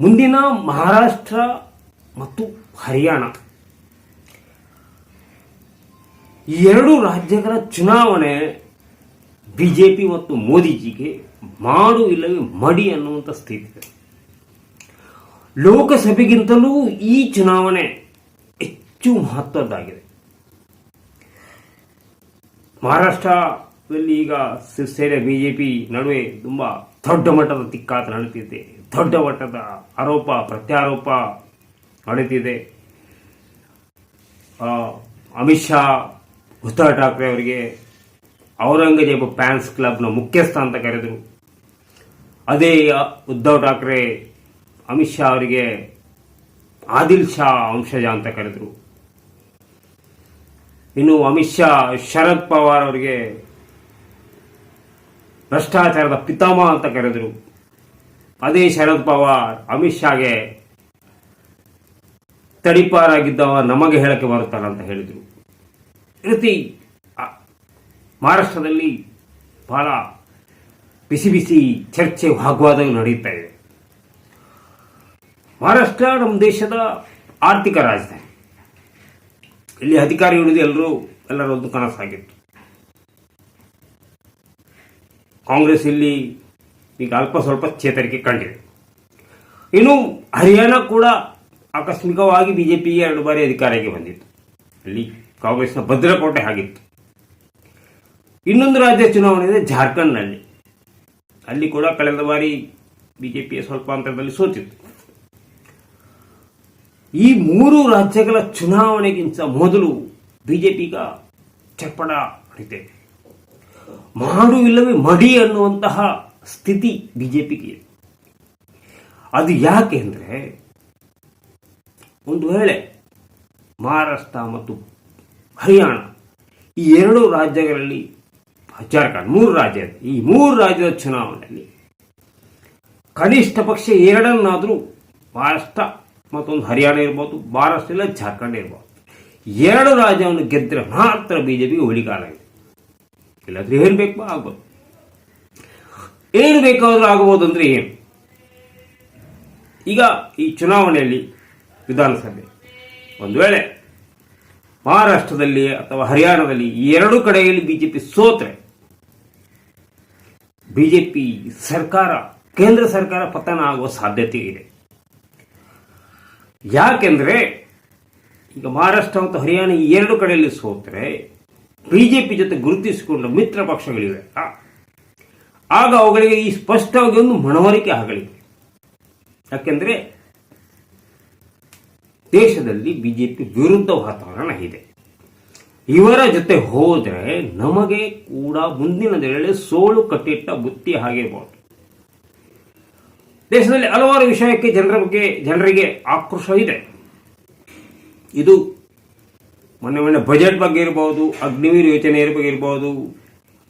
ಮುಂದಿನ ಮಹಾರಾಷ್ಟ್ರ ಮತ್ತು ಹರಿಯಾಣ. ಎರಡು ರಾಜ್ಯಗಳ ಚುನಾವಣೆ ಬಿಜೆಪಿ ಮತ್ತು ಮೋದಿಜಿಗೆ ಮಾಡು ಇಲ್ಲವೇ ಮಡಿ ಅನ್ನುವಂಥ ಸ್ಥಿತಿ ಇದೆ. ಲೋಕಸಭೆಗಿಂತಲೂ ಈ ಚುನಾವಣೆ ಹೆಚ್ಚು ಮಹತ್ವದ್ದಾಗಿದೆ. ಮಹಾರಾಷ್ಟ್ರದಲ್ಲಿ ಈಗ ಶಿವಸೇನೆ, ಬಿಜೆಪಿ ನಡುವೆ ತುಂಬಾ ದೊಡ್ಡ ಮಟ್ಟದ ತಿಕ್ಕಾಟ ನಡೀತಿದೆ. ದೊಡ್ಡ ಮಟ್ಟದ ಆರೋಪ, ಪ್ರತ್ಯಾರೋಪ ನಡೀತಿದೆ. ಅಮಿತ್ ಶಾ, ಉದ್ಧವ್ ಠಾಕ್ರೆ ಅವರಿಗೆ ಔರಂಗಜೇಬ ಫ್ಯಾನ್ಸ್ ಕ್ಲಬ್ನ ಮುಖ್ಯಸ್ಥ ಅಂತ ಕರೆದರು. ಅದೇ ಉದ್ಧವ್ ಠಾಕ್ರೆ ಅಮಿತ್ ಶಾ ಅವರಿಗೆ ಆದಿಲ್ ಶಾ ವಂಶಜ ಅಂತ ಕರೆದರು. ಇನ್ನು ಅಮಿತ್ ಶಾ, ಶರದ್ ಪವಾರ್ ಅವರಿಗೆ ಭ್ರಷ್ಟಾಚಾರದ ಪಿತಾಮಹ ಅಂತ ಕರೆದರು. ಅದೇ ಶರದ್ ಪವಾರ್ ಅಮಿತ್ ಶಾಗೆ ತಡಿಪಾರಾಗಿದ್ದವ ನಮಗೆ ಹೇಳಕ್ಕೆ ಬರುತ್ತಾರೆ ಅಂತ ಹೇಳಿದರು. ರೀತಿ ಮಹಾರಾಷ್ಟ್ರದಲ್ಲಿ ಬಹಳ ಬಿಸಿ ಬಿಸಿ ಚರ್ಚೆ ವಾಗ್ವಾದ ನಡೆಯುತ್ತಾ ಇದೆ. ಮಹಾರಾಷ್ಟ್ರ ನಮ್ಮ ದೇಶದ ಆರ್ಥಿಕ ರಾಜಧಾನಿ. ಇಲ್ಲಿ ಅಧಿಕಾರಿ ಎಲ್ಲರೂ ಎಲ್ಲರೂ ಒಂದು ಕನಸಾಗಿತ್ತು. ಕಾಂಗ್ರೆಸ್ ಇಲ್ಲಿ ಈಗ ಅಲ್ಪ ಸ್ವಲ್ಪ ಚೇತರಿಕೆ ಕಂಡಿದೆ. ಇನ್ನು ಹರಿಯಾಣ ಕೂಡ ಆಕಸ್ಮಿಕವಾಗಿ ಬಿಜೆಪಿಗೆ ಎರಡು ಬಾರಿ ಅಧಿಕಾರಕ್ಕೆ ಬಂದಿತ್ತು. ಅಲ್ಲಿ ಕಾಂಗ್ರೆಸ್ನ ಭದ್ರಕೋಟೆ ಆಗಿತ್ತು. ಇನ್ನೊಂದು ರಾಜ್ಯ ಚುನಾವಣೆ ಇದೆ ಜಾರ್ಖಂಡ್ನಲ್ಲಿ. ಅಲ್ಲಿ ಕೂಡ ಕಳೆದ ಬಾರಿ ಬಿಜೆಪಿಯ ಸ್ವಲ್ಪ ಅಂತರದಲ್ಲಿ ಸೋತಿತ್ತು. ಈ ಮೂರು ರಾಜ್ಯಗಳ ಚುನಾವಣೆಗಿಂತ ಮೊದಲು ಬಿಜೆಪಿಗ ಚಪ್ಪಡ ಹೊಡಿತೆ ಮಾಡು ಇಲ್ಲವೇ ಮಡಿ ಅನ್ನುವಂತಹ ಸ್ಥಿತಿ ಬಿಜೆಪಿಗೆ. ಇದೆ ಅದು ಯಾಕೆ ಅಂದರೆ, ಒಂದು ವೇಳೆ ಮಹಾರಾಷ್ಟ್ರ ಮತ್ತು ಹರಿಯಾಣ ಈ ಎರಡು ರಾಜ್ಯಗಳಲ್ಲಿ ಜಾರ್ಖಂಡ್ ಮೂರು ರಾಜ್ಯ ಈ ಮೂರು ರಾಜ್ಯದ ಚುನಾವಣೆಯಲ್ಲಿ ಕನಿಷ್ಠ ಪಕ್ಷ ಎರಡನ್ನಾದರೂ ಮಹಾರಾಷ್ಟ್ರ ಮತ್ತೊಂದು ಹರಿಯಾಣ ಇರ್ಬೋದು, ಮಹಾರಾಷ್ಟ್ರ ಇಲ್ಲ, ಜಾರ್ಖಂಡ್ ಇರ್ಬೋದು. ಎರಡು ರಾಜ್ಯವನ್ನು ಗೆದ್ದರೆ ಮಾತ್ರ ಬಿಜೆಪಿಗೆ ಇದೆ. ಇಲ್ಲಾಂದ್ರೆ ಏನು ಬೇಕು ಆಗ್ಬೋದು. ಏನು ಬೇಕಾದರೂ ಆಗಬಹುದು ಅಂದ್ರೆ ಏನು? ಈಗ ಈ ಚುನಾವಣೆಯಲ್ಲಿ ವಿಧಾನಸಭೆ, ಒಂದು ವೇಳೆ ಮಹಾರಾಷ್ಟ್ರದಲ್ಲಿ ಅಥವಾ ಹರಿಯಾಣದಲ್ಲಿ ಎರಡು ಕಡೆಯಲ್ಲಿ ಬಿಜೆಪಿ ಸೋತ್ರೆ, ಬಿಜೆಪಿ ಸರ್ಕಾರ, ಕೇಂದ್ರ ಸರ್ಕಾರ ಪತನ ಆಗುವ ಸಾಧ್ಯತೆ ಇದೆ. ಯಾಕೆಂದ್ರೆ ಈಗ ಮಹಾರಾಷ್ಟ್ರ ಮತ್ತು ಹರಿಯಾಣ ಈ ಎರಡು ಕಡೆಯಲ್ಲಿ ಸೋತ್ರೆ ಬಿಜೆಪಿ ಜೊತೆ ಗುರುತಿಸಿಕೊಂಡ ಮಿತ್ರ ಪಕ್ಷಗಳಿವೆ. ಆಗ ಅವುಗಳಿಗೆ ಈ ಸ್ಪಷ್ಟವಾಗಿ ಒಂದು ಮನವರಿಕೆ ಆಗಲಿ. ಯಾಕೆಂದ್ರೆ ದೇಶದಲ್ಲಿ ಬಿಜೆಪಿ ವಿರುದ್ಧ ವಾತಾವರಣ ಇದೆ. ಇವರ ಜೊತೆ ಹೋದರೆ ನಮಗೆ ಕೂಡ ಮುಂದಿನ ದಿನಗಳಲ್ಲಿ ಸೋಲು, ಕಟ್ಟಿಟ್ಟ ಬುತ್ತಿ ಆಗಿರಬಹುದು ದೇಶದಲ್ಲಿ ಹಲವಾರು ವಿಷಯಕ್ಕೆ ಜನರ ಬಗ್ಗೆ, ಜನರಿಗೆ ಆಕ್ರೋಶ ಇದೆ. ಇದು ಮೊನ್ನೆ ಮೊನ್ನೆ ಬಜೆಟ್ ಬಗ್ಗೆ ಇರಬಹುದು ಅಗ್ನಿವೀರ್ ಯೋಜನೆ ಬಗ್ಗೆ ಇರಬಹುದು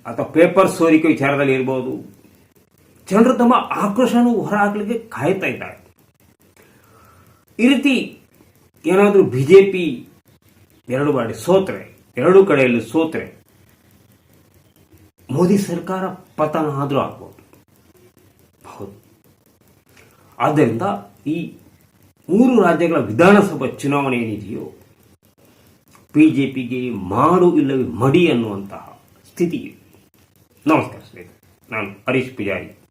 ಅಥವಾ ಪೇಪರ್ ಸೋರಿಕೆ ವಿಚಾರದಲ್ಲಿ ಇರಬಹುದು ಜನರು ತಮ್ಮ ಆಕ್ರೋಶವನ್ನು ಹೊರಹಾಕಲಿಕ್ಕೆ ಕಾಯ್ತಾ ಇದ್ದಾರೆ. ಈ ರೀತಿ ಏನಾದರೂ ಬಿಜೆಪಿ ಎರಡು ಬಾರಿ ಸೋತ್ರೆ, ಎರಡು ಕಡೆಯಲ್ಲಿ ಸೋತ್ರೆ, ಮೋದಿ ಸರ್ಕಾರ ಪತನ ಆದರೂ ಆಗ್ಬೋದು. ಹೌದು. ಆದ್ದರಿಂದ ಈ ಮೂರು ರಾಜ್ಯಗಳ ವಿಧಾನಸಭಾ ಚುನಾವಣೆ ಏನಿದೆಯೋ ಬಿಜೆಪಿಗೆ ಮಾಡು ಇಲ್ಲವೇ ಮಡಿ ಅನ್ನುವಂತಹ ಸ್ಥಿತಿ ನಮಸ್ಕಾರ ಸ್ನೇಹಿತರೆ. ನಾನು ಹರೀಶ್ ಪೂಜಾರಿ.